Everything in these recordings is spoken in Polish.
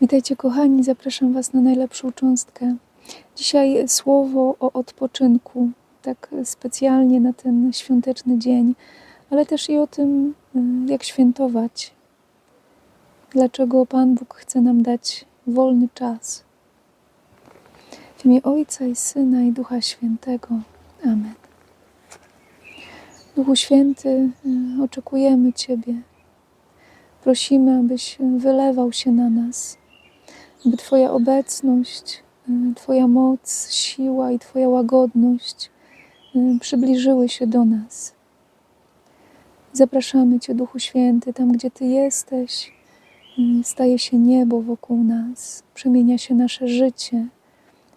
Witajcie kochani, zapraszam Was na najlepszą cząstkę. Dzisiaj słowo o odpoczynku, tak specjalnie na ten świąteczny dzień, ale też i o tym, y, jak świętować. Dlaczego Pan Bóg chce nam dać wolny czas. W imię Ojca i Syna i Ducha Świętego. Amen. Duchu Święty, y, oczekujemy Ciebie. Prosimy, abyś wylewał się na nas, aby Twoja obecność, y, Twoja moc, siła i Twoja łagodność y, przybliżyły się do nas. Zapraszamy Cię, Duchu Święty, tam gdzie Ty jesteś, y, staje się niebo wokół nas, przemienia się nasze życie,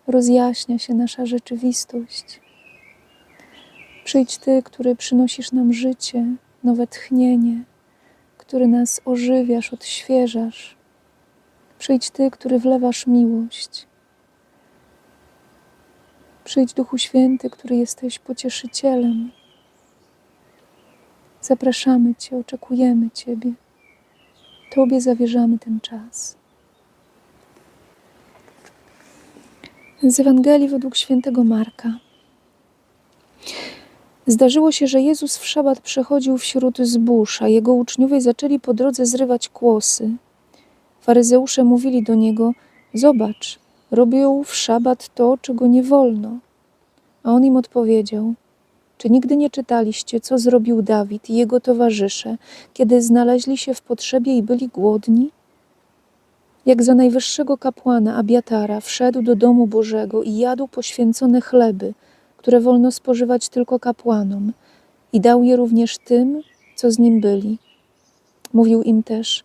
rozjaśnia się nasza rzeczywistość. Przyjdź Ty, który przynosisz nam życie, nowe tchnienie, który nas ożywiasz, odświeżasz. Przyjdź Ty, który wlewasz miłość. Przyjdź Duchu Święty, który jesteś pocieszycielem. Zapraszamy Cię, oczekujemy Ciebie. Tobie zawierzamy ten czas. Z Ewangelii według świętego Marka. Zdarzyło się, że Jezus w szabat przechodził wśród zbóż, a jego uczniowie zaczęli po drodze zrywać kłosy. Faryzeusze mówili do niego: Zobacz, robią w szabat to, czego nie wolno. A on im odpowiedział: Czy nigdy nie czytaliście, co zrobił Dawid i jego towarzysze, kiedy znaleźli się w potrzebie i byli głodni? Jak za najwyższego kapłana Abiatara wszedł do domu Bożego i jadł poświęcone chleby, które wolno spożywać tylko kapłanom, i dał je również tym, co z nim byli. Mówił im też: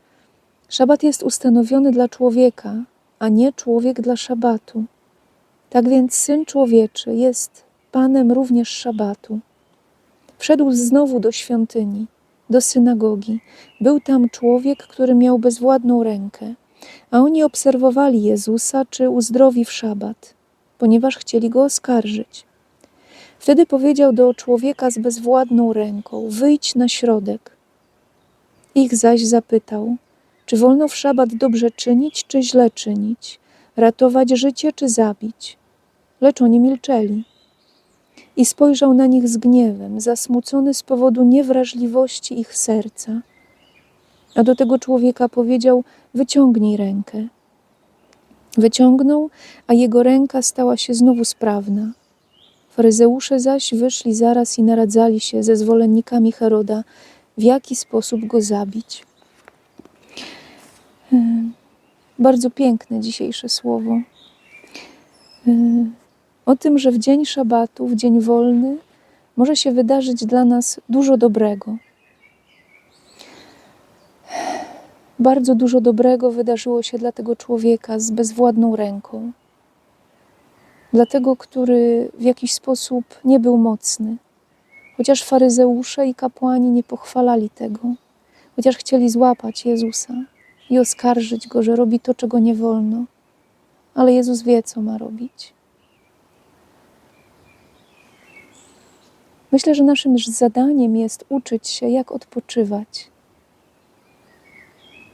Szabat jest ustanowiony dla człowieka, a nie człowiek dla szabatu. Tak więc syn człowieczy jest panem również szabatu. Wszedł znowu do świątyni, do synagogi. Był tam człowiek, który miał bezwładną rękę, a oni obserwowali Jezusa, czy uzdrowi w szabat, ponieważ chcieli go oskarżyć. Wtedy powiedział do człowieka z bezwładną ręką: Wyjdź na środek. Ich zaś zapytał: Czy wolno w szabat dobrze czynić, czy źle czynić? Ratować życie, czy zabić? Lecz oni milczeli. I spojrzał na nich z gniewem, zasmucony z powodu niewrażliwości ich serca. A do tego człowieka powiedział: Wyciągnij rękę. Wyciągnął, a jego ręka stała się znowu sprawna. Faryzeusze zaś wyszli zaraz i naradzali się ze zwolennikami Heroda, w jaki sposób go zabić. Bardzo piękne dzisiejsze słowo. O tym, że w dzień szabatu, w dzień wolny, może się wydarzyć dla nas dużo dobrego. Bardzo dużo dobrego wydarzyło się dla tego człowieka z bezwładną ręką dla tego, który w jakiś sposób nie był mocny. Chociaż faryzeusze i kapłani nie pochwalali tego, chociaż chcieli złapać Jezusa i oskarżyć go, że robi to, czego nie wolno, ale Jezus wie, co ma robić. Myślę, że naszym zadaniem jest uczyć się, jak odpoczywać,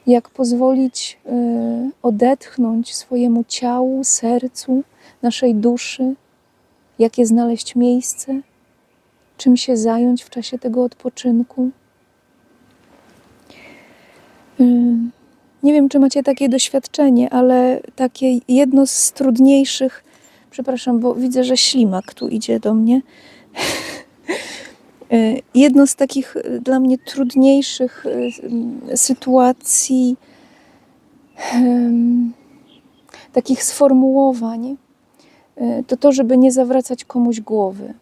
jak pozwolić y, odetchnąć swojemu ciału, sercu, naszej duszy, jakie znaleźć miejsce, czym się zająć w czasie tego odpoczynku. Nie wiem, czy macie takie doświadczenie, ale takie jedno z trudniejszych, przepraszam, bo widzę, że ślimak tu idzie do mnie. Y, Jedno z takich y, dla mnie trudniejszych y, sytuacji, takich sformułowań, to to, żeby nie zawracać komuś głowy.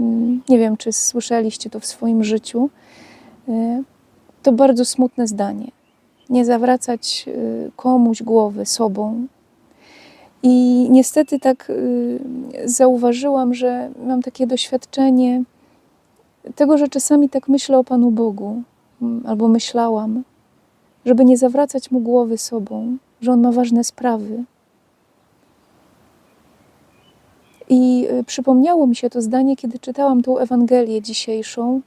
Mm, Nie wiem, czy słyszeliście to w swoim życiu. To bardzo smutne zdanie. Nie zawracać y, komuś głowy sobą. I niestety tak y, zauważyłam, że mam takie doświadczenie tego, że czasami tak myślę o Panu Bogu, albo myślałam, żeby nie zawracać mu głowy sobą, że on ma ważne sprawy. I y, przypomniało mi się to zdanie, kiedy czytałam tą Ewangelię dzisiejszą.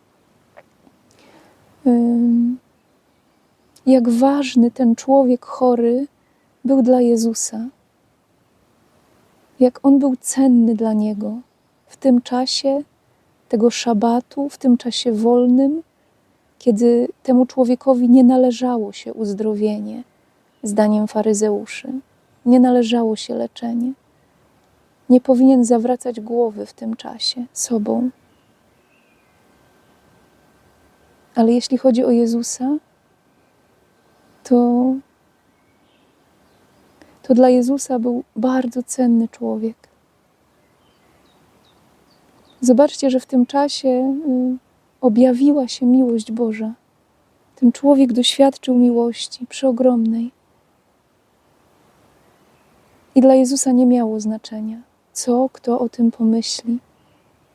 Jak ważny ten człowiek chory był dla Jezusa, jak on był cenny dla niego w tym czasie tego szabatu, w tym czasie wolnym, kiedy temu człowiekowi nie należało się uzdrowienie, zdaniem faryzeuszy, nie należało się leczenie. Nie powinien zawracać głowy w tym czasie sobą. Ale jeśli chodzi o Jezusa, to, to dla Jezusa był bardzo cenny człowiek. Zobaczcie, że w tym czasie y, objawiła się miłość Boża. Ten człowiek doświadczył miłości przeogromnej. I dla Jezusa nie miało znaczenia, co kto o tym pomyśli,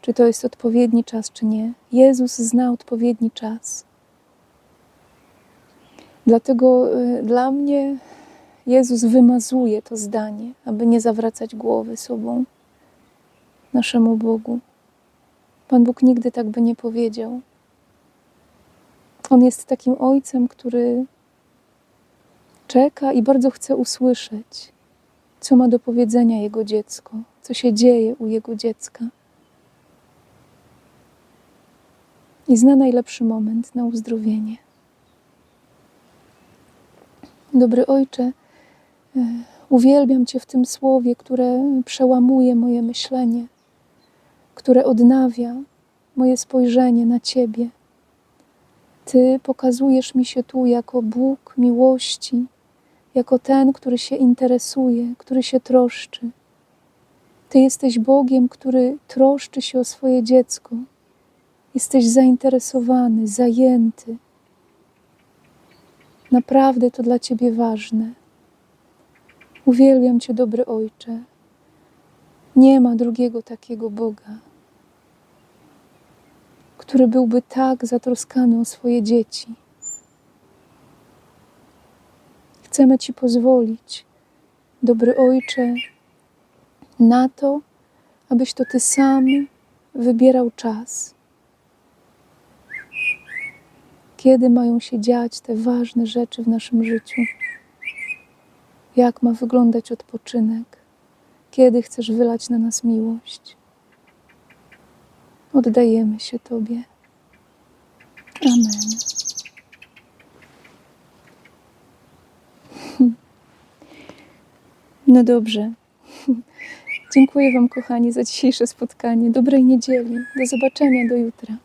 czy to jest odpowiedni czas, czy nie. Jezus zna odpowiedni czas. Dlatego y, dla mnie Jezus wymazuje to zdanie, aby nie zawracać głowy sobą naszemu Bogu. Pan Bóg nigdy tak by nie powiedział. On jest takim ojcem, który czeka i bardzo chce usłyszeć, co ma do powiedzenia jego dziecko, co się dzieje u jego dziecka. I zna najlepszy moment na uzdrowienie. Dobry Ojcze, e, uwielbiam Cię w tym słowie, które przełamuje moje myślenie, które odnawia moje spojrzenie na Ciebie. Ty pokazujesz mi się tu jako Bóg miłości, jako ten, który się interesuje, który się troszczy. Ty jesteś Bogiem, który troszczy się o swoje dziecko. Jesteś zainteresowany, zajęty. Naprawdę to dla Ciebie ważne. Uwielbiam Cię, dobry Ojcze. Nie ma drugiego takiego Boga, który byłby tak zatroskany o swoje dzieci. Chcemy Ci pozwolić, dobry Ojcze, na to, abyś to Ty sam wybierał czas. Kiedy mają się dziać te ważne rzeczy w naszym życiu? Jak ma wyglądać odpoczynek? Kiedy chcesz wylać na nas miłość? Oddajemy się Tobie. Amen. No dobrze. Dziękuję Wam, kochani, za dzisiejsze spotkanie. Dobrej niedzieli. Do zobaczenia do jutra.